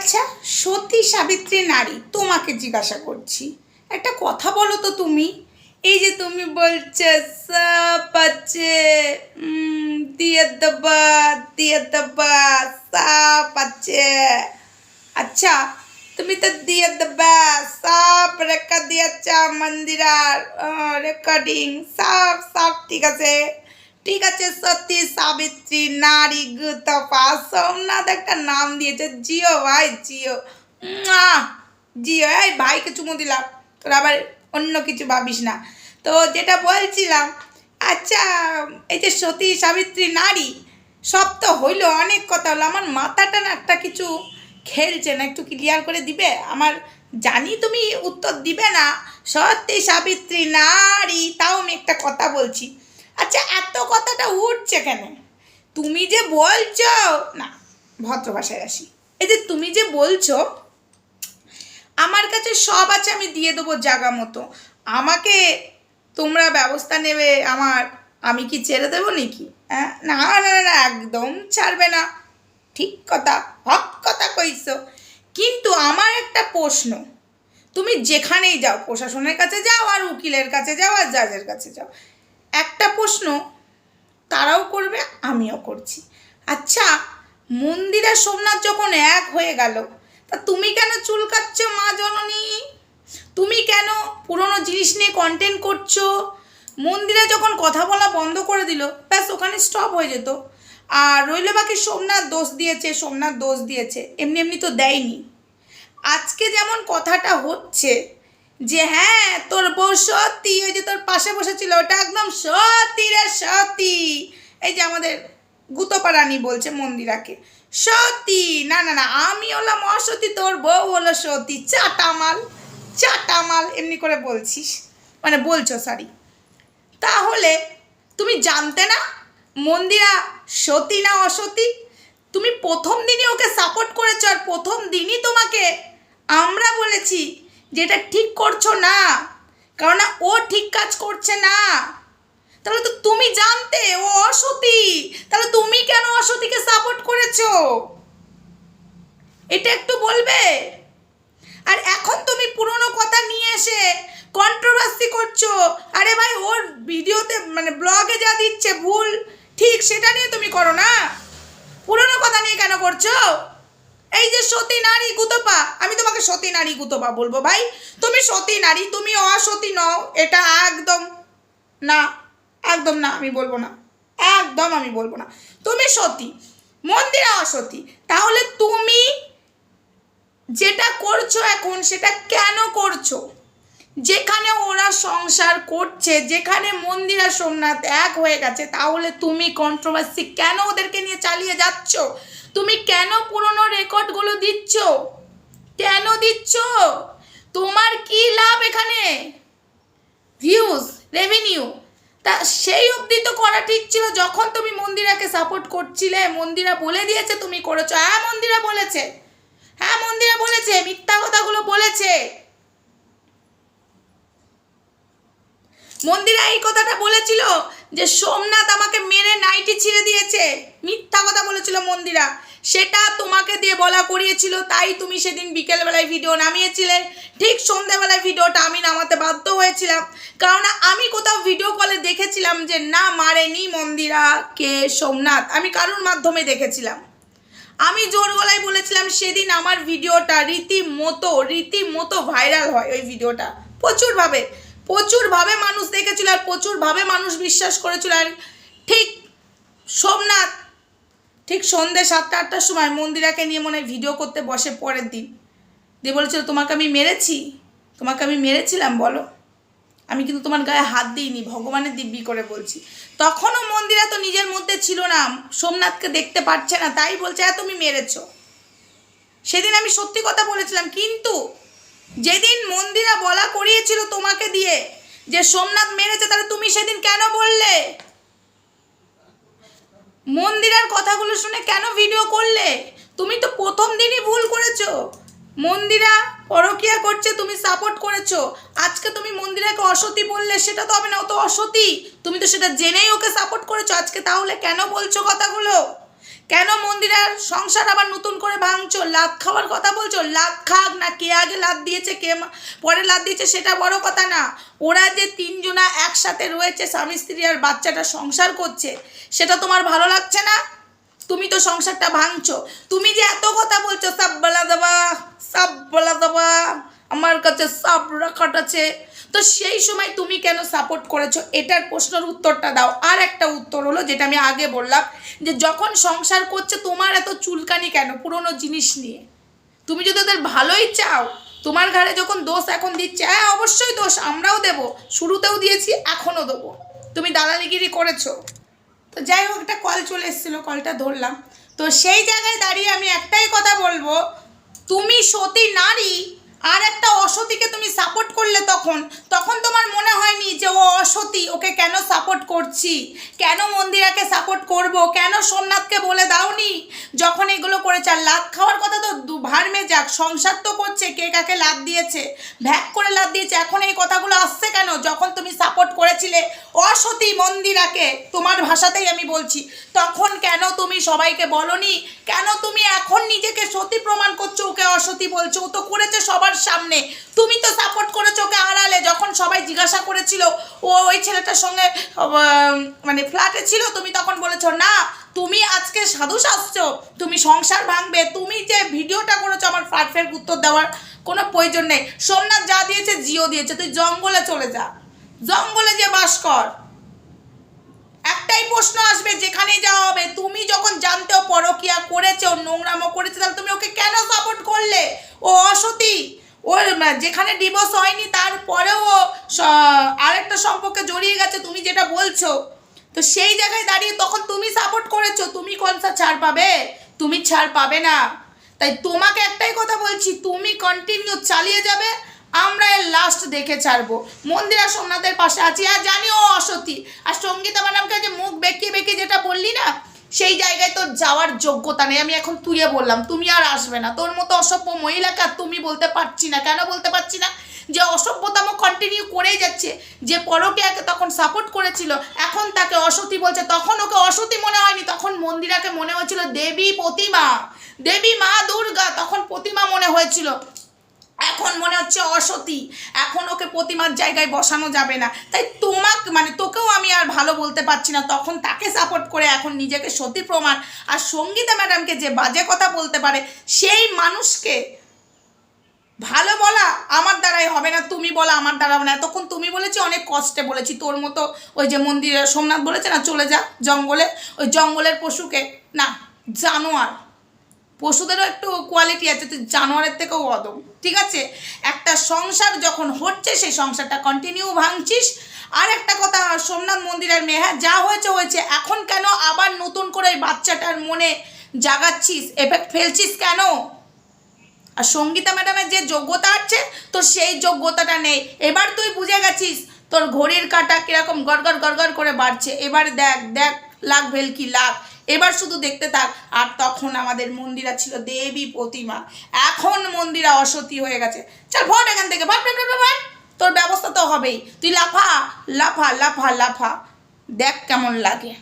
আচ্ছা সতী সাবিত্রী নারী, তোমাকে জিজ্ঞাসা করছি। একটা কথা বলো তো তুমি। এই যে তুমি বলছো সাপ আছে। দিয়ে দেবা দিয়ে দেবা সাপ আছে। আচ্ছা তুমি তো দিয়ে দেবা, সব রেখা দিয়েছ মন্দিরার রেকর্ডিং সব সব ঠিক আছে। ঠিক আছে, সত্যি সাবিত্রী, নারী গুতপা সোমনাথ একটা নাম দিয়েছে, জিও ভাই, জিও! জিও, এই ভাইকে চুমু দিলাম। তোর আবার অন্য কিছু ভাবিস না। তো যেটা বলছিলাম আচ্ছা এই যে সতী, সাবিত্রী, নারী, সব তো হইল, অনেক কথা হলো। আমার মাথাটা না একটা কিছু খেলছে না, একটু ক্লিয়ার করে দিবে? আমার জানি তুমি উত্তর দিবে না। সত্যি সাবিত্রী, নারী, তাও আমি একটা কথা বলছি। আচ্ছা এত কথাটা উঠছে কেন? তুমি যে বলছো না ভদ্র ভাষায় আসি। এই যে তুমি যে বলছো আমার কাছে সব আছে আমি দিয়ে দেবো জাগা মতো। আমাকে তোমরা ব্যবস্থা নেবে আমার আমি কি ছেড়ে দেবো নাকি? হ্যাঁ? না না না, একদম ছাড়বে না। ঠিক কথা হক কথা কইছো। কিন্তু আমার একটা প্রশ্ন তুমি যেখানেই যাও প্রশাসনের কাছে যাও আর উকিলের কাছে যাও আর জাজের কাছে যাও একটা প্রশ্ন তারাও করবে, আমিও করছি। আচ্ছা মন্দির সোমনাথ যখন এক হয়ে গেল, তা তুমি কেন চুল চুলকাচ্ছ মা জননী? তুমি কেন পুরনো জিনিস নিয়ে কন্টেন্ট করছ? মন্দিরে যখন কথা বলা বন্ধ করে দিল, ব্যাস ওখানে স্টপ হয়ে যেত। আর রইল বাকি সোমনাথ দোষ দিয়েছে, সোমনাথ দোষ দিয়েছে, এমনি এমনি তো দেয়নি। আজকে যেমন কথাটা হচ্ছে যে হ্যাঁ তোর বউ সত্যি, ওই যে তোর পাশে বসেছিল, ওটা একদম সত্যি রে, সত্যি। এই যে আমাদের গুতপারানি বলছে মন্দিরাকে, সত্যি, না না না, আমি হলাম অসতী তোর বউ হলো সত্যি, চাটামাল চাটামাল এমনি করে বলছিস মানে বলছো সরি তাহলে তুমি জানতে না, মন্দিরা সতী না অসতী তুমি প্রথম দিনই ওকে সাপোর্ট করেছ আর প্রথম দিনই তোমাকে আমরা বলেছি যে এটা ঠিক করছ না কারণ ও ঠিক কাজ করছে না। তাহলে তো তুমি জানতে ও অসতী, তাহলে তুমি কেন অসতীকে সাপোর্ট করেছ? এটা একটু বলবে? আর এখন তুমি পুরনো কথা নিয়ে এসে কন্ট্রোভার্সি করছ, আরে ভাই ওর ভিডিওতে মানে ব্লগে যা দিচ্ছে ভুল, ঠিক সেটা নিয়ে তুমি করো না। পুরনো কথা নিয়ে কেন করছ? এই যে সতী নারী গুতপা, আমি তোমাকে সতী নারী গুতপা বলব ভাই। তুমি সতী নারী, তুমি অসতী নও, এটা একদম না একদম না, আমি বলব না। একদম আমি বলব না। তুমি সতী, মন্দিরা অসতী, তাহলে তুমি যেটা করছ এখন, সেটা কেন করছ? যেখানে ওরা সংসার করছে, যেখানে মন্দিরা সোমনাথ এক হয়ে গেছে, তাহলে তুমি কন্ট্রোভার্সি কেন ওদেরকে নিয়ে চালিয়ে যাচ্ছ? তুমি কেন পুরনো দিচ্ছ? তোমার কি লাভ এখানে? ভিউজ রেভিনিউ তা সেই অবধি তো করা ঠিক ছিল যখন তুমি মন্দিরাকে সাপোর্ট করছিলে। মন্দিরা বলে দিয়েছে তুমি করেছ। হ্যাঁ মন্দিরা বলেছে। হ্যাঁ মন্দিরা বলেছে, মিথ্যা কথাগুলো বলেছে। মন্দিরা এই কথাটা বলেছিল যে সোমনাথ আমাকে মেরে নাইটি ছিঁড়ে দিয়েছে। মিথ্যা কথা বলেছিল মন্দিরা। সেটা তোমাকে দিয়ে বলা করিয়েছিল, তাই তুমি সেদিন বিকেলবেলায় ভিডিও নামিয়েছিলে। ঠিক সন্ধ্যাবেলায় ভিডিওটা আমি নামাতে বাধ্য হয়েছিলাম। কারণ আমি কোথাও ভিডিও কলে দেখেছিলাম যে না, মারেনি মন্দিরা কে সোমনাথ। আমি কারোর মাধ্যমে দেখেছিলাম। আমি জোর গলায় বলেছিলাম, সেদিন আমার ভিডিওটা রীতিমতো রীতিমতো ভাইরাল হয় ওই ভিডিওটা। প্রচুরভাবে। প্রচুরভাবে মানুষ দেখেছিল আর প্রচুরভাবে মানুষ বিশ্বাস করেছিল। আর ঠিক সোমনাথ, ঠিক সন্ধ্যে সাতটা, আটটার সময় মন্দিরাকে নিয়ে মনে ভিডিও করতে বসে পরের দিন। দিয়ে বলেছিল, তোমাকে আমি মেরেছি? তোমাকে আমি মেরেছিলাম বলো? আমি কিন্তু তোমার গায়ে হাত দিইনি, ভগবানের দিব্যি করে বলছি। তখনও মন্দিরা তো নিজের মধ্যে ছিল না, সোমনাথকে দেখতে পারছে না, তাই বলছে হ্যাঁ তুমি মেরেছ। সেদিন আমি সত্যি কথা বলেছিলাম, কিন্তু যেদিন মন্দিরা বলা করিয়েছিল তোমাকে দিয়ে যে সোমনাথ মেরেছে, তাহলে তুমি সেদিন কেন বললে? মন্দিরার কথাগুলো শুনে কেন ভিডিও করলে? তুমি তো প্রথম দিনই ভুল করেছ। মন্দিরা পরকিয়া করছে, তুমি সাপোর্ট করেছ। আজকে তুমি মন্দিরাকে অসতী বললে, সেটা তো হবে না, ও তো অসতী। তুমি তো সেটা জেনেই ওকে সাপোর্ট করেছ। আজকে তাহলে কেন বলছো কথাগুলো? কেন মন্দিরের সংসার আবার নতুন করে ভাঙছো? লাত খাওয়ার কথা বলছো? লাত খাক না, কে আগে লাত দিয়েছে, কে পরে লাত দিয়েছে সেটা বড় কথা না। ওরা যে তিনজনা একসাথে রয়েছে, স্বামী, স্ত্রী আর বাচ্চাটা সংসার করছে, সেটা তোমার ভালো লাগছে না? তুমি তো সংসারটা ভাঙছো। তুমি যে এত কথা বলছো সব বলা দেবা সব বলা দেবা, আমার কাছে সব রেকর্ড আছে। তো সেই সময় তুমি কেন সাপোর্ট করেছ? এটার প্রশ্নের উত্তরটা দাও। আর একটা উত্তর হলো, যেটা আমি আগে বললাম, যে যখন সংসার করছে, তোমার এত চুলকানি কেন? পুরনো জিনিস নিয়ে। তুমি যদি ওদের ভালোই চাও, তোমার ঘাড়ে যখন দোষ এখন দিচ্ছে হ্যাঁ অবশ্যই দোষ, আমরাও দেবো। শুরুতেও দিয়েছি, এখনও দেবো। তুমি দালালিগিরি করেছ। তো যাই হোক, একটা কল চলে এসেছিল কলটা ধরলাম। তো সেই জায়গায় দাঁড়িয়ে আমি একটাই কথা বলব, তুমি সতী নারী আর একটা অসতীকে তুমি সাপোর্ট করলে তখন তখন তোমার মনে হয়নি যে ও অসতী, ওকে কেন সাপোর্ট করছি? কেন মন্দিরাকে সাপোর্ট করব? কেন সোমনাথকে বলে দাওনি? যখন এগুলো করেছে, আর লাত খাওয়ার কথা তো দু- ভারমে যাক সংসার তো করছে, কে কাকে লাত দিয়েছে? ভ্যাক করে লাত দিয়েছে, এখন এই কথাগুলো আসছে কেন? যখন তুমি সাপোর্ট করেছিলে অসতী মন্দিরাকে, তোমার ভাষাতেই আমি বলছি, তখন কেন তুমি সবাইকে বলনি? কেন তুমি এখন নিজেকে সতী প্রমাণ করছ, ওকে অসতী বলছো, ও তো করেছে সবার সামনে। তুমি তো সাপোর্ট করেছ ওকে আড়ালে যখন সবাই জিজ্ঞাসা করেছিল, ও ওই ছেলেটার সঙ্গে মানে ফ্ল্যাটে ছিল, তুমি তখন বলেছ, না, তুমি আজকে সাধু সাজছো তুমি সংসার ভাঙবে, তুমি যে ভিডিওটা করেছ, আমার ফ্ল্যাটের উত্তর দেওয়ার কোনো প্রয়োজন নেই। সোমনাথ যা দিয়েছে, জিও দিয়েছে। তুই জঙ্গলে চলে যা। জঙ্গলে যে বাস কর। একটাই প্রশ্ন আসবে, যেখানেই যাওয়া হবে। তুমি যখন জানতেও পরকিয়া করেছে ও নোংরামো করেছে, তাহলে তুমি ওকে কেন সাপোর্ট করলে? ও অসতী। ওর যেখানে ডিভোর্স হয়নি তারপরেও আরেকটা সম্পর্কে জড়িয়ে গেছে, তুমি যেটা বলছো। তো সেই জায়গায় দাঁড়িয়ে তখন তুমি সাপোর্ট করেছ, তুমি কোনসা ছাড় পাবে? তুমি ছাড় পাবে না। তাই তোমাকে একটাই কথা বলছি, তুমি কন্টিনিউ চালিয়ে যাবে আমরা এর লাস্ট দেখে ছাড়বো। মন্দিরা সোমনাথের পাশে আছি, আর জানি ও অসতী। আর সঙ্গীতা ম্যাডামকে যে মুখ বেঁকিয়ে বেঁকিয়ে যেটা বললি না, সেই জায়গায় তোর যাওয়ার যোগ্যতা নেই। আমি এখন তুইয়ে বললাম, তুমি আর আসবে না। তোর মতো অসভ্য মহিলাকে আর তুমি বলতে পারছি না। কেন বলতে পারছি না? যে অসভ্যতাম কন্টিনিউ করেই যাচ্ছে, যে পরকীয়াকে তখন সাপোর্ট করেছিল, এখন তাকে অসতী বলছে। তখন ওকে অসতী মনে হয়নি। তখন মন্দিরাকে মনে হয়েছিল দেবী প্রতিমা। দেবী মা দুর্গা। তখন প্রতিমা মনে হয়েছিল। এখন মনে হচ্ছে অসতী। এখন ওকে প্রতিমার জায়গায় বসানো যাবে না। তাই তোমাকে মানে তোকেও আমি আর ভালো বলতে পারছি না। তখন তাকে সাপোর্ট করে এখন নিজেকে সতী প্রমাণ। আর সঙ্গীতা ম্যাডামকে যে বাজে কথা বলতে পারে, সেই মানুষকে ভালো বলা আমার দ্বারাই হবে না, তুমি বলা আমার দ্বারা হবে না। এতক্ষণ তুমি বলেছি, অনেক কষ্টে বলেছি। তোর মতো ওই যে মন্দিরে সোমনাথ বলেছে না, চলে যা জঙ্গলে। ওই জঙ্গলের পশুকে না, জানোয়ার। পশুদেরও একটু কোয়ালিটি আছে তুই জানোয়ারের থেকেও অদম, ঠিক আছে? একটা সংসার যখন হচ্ছে, সেই সংসারটা কন্টিনিউ ভাঙছিস। আর একটা কথা, সোমনাথ মন্দিরের মেয়ে হ্যাঁ যা হয়েছে হয়েছে। এখন কেন আবার নতুন করে ওই বাচ্চাটার মনে জাগাচ্ছিস এফেক্ট ফেলছিস কেন? আর সঙ্গীতা ম্যাডামের যে যোগ্যতা আছে, তোর সেই যোগ্যতাটা নেই। এবার তুই বুঝে গেছিস, তোর ঘড়ির কাঁটা কীরকম গড়গড় গড়গড় করে বাড়ছে। এবার দেখ দেখ, লাখ ভেলকি লাখ। এবার শুধু দেখতে থাক আর তখন আমাদের মন্দিরা ছিল দেবী প্রতিমা। এখন মন্দিরা অসতী হয়ে গেছে। চল ভট এখান থেকে ভাট ভট, ভট। তোর ব্যবস্থা তো হবেই। তুই লাফা লাফা লাফা লাফা। দেখ কেমন লাগে।